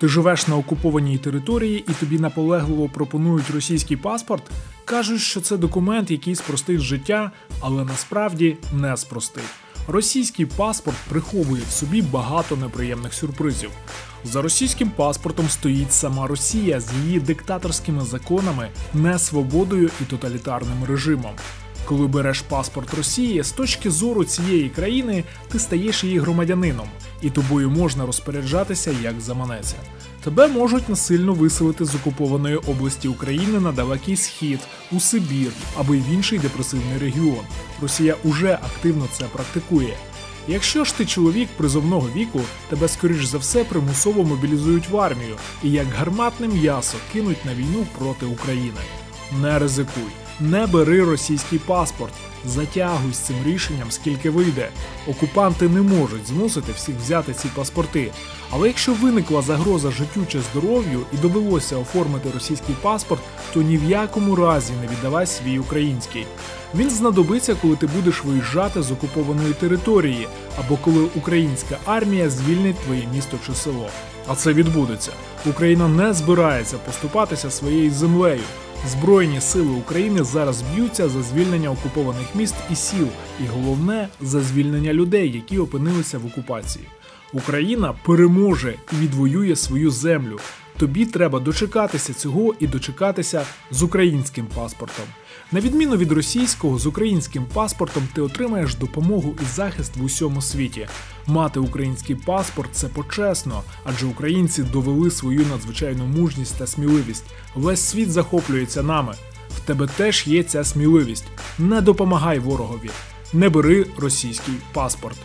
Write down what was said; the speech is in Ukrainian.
Ти живеш на окупованій території і тобі наполегливо пропонують російський паспорт, кажуть, що це документ, який спростить життя, але насправді не спростить. Російський паспорт приховує в собі багато неприємних сюрпризів. За російським паспортом стоїть сама Росія з її диктаторськими законами, несвободою і тоталітарним режимом. Коли береш паспорт Росії, з точки зору цієї країни ти стаєш її громадянином, і тобою можна розпоряджатися як заманеться. Тебе можуть насильно виселити з окупованої області України на далекий схід, у Сибір або й в інший депресивний регіон. Росія уже активно це практикує. Якщо ж ти чоловік призовного віку, тебе скоріш за все примусово мобілізують в армію і як гарматне м'ясо кинуть на війну проти України. Не ризикуй, не бери російський паспорт, затягуй з цим рішенням скільки вийде. Окупанти не можуть змусити всіх взяти ці паспорти. Але якщо виникла загроза життю чи здоров'ю і довелося оформити російський паспорт, то ні в якому разі не віддавай свій український. Він знадобиться, коли ти будеш виїжджати з окупованої території, або коли українська армія звільнить твоє місто чи село. А це відбудеться. Україна не збирається поступатися своєю землею. Збройні сили України зараз б'ються за звільнення окупованих міст і сіл, і головне за звільнення людей, які опинилися в окупації. Україна переможе і відвоює свою землю. Тобі треба дочекатися цього і дочекатися з українським паспортом. На відміну від російського, з українським паспортом ти отримаєш допомогу і захист в усьому світі. Мати український паспорт це почесно, адже українці довели свою надзвичайну мужність та сміливість. Весь світ захоплюється нами. В тебе теж є ця сміливість. Не допомагай ворогові, не бери російський паспорт.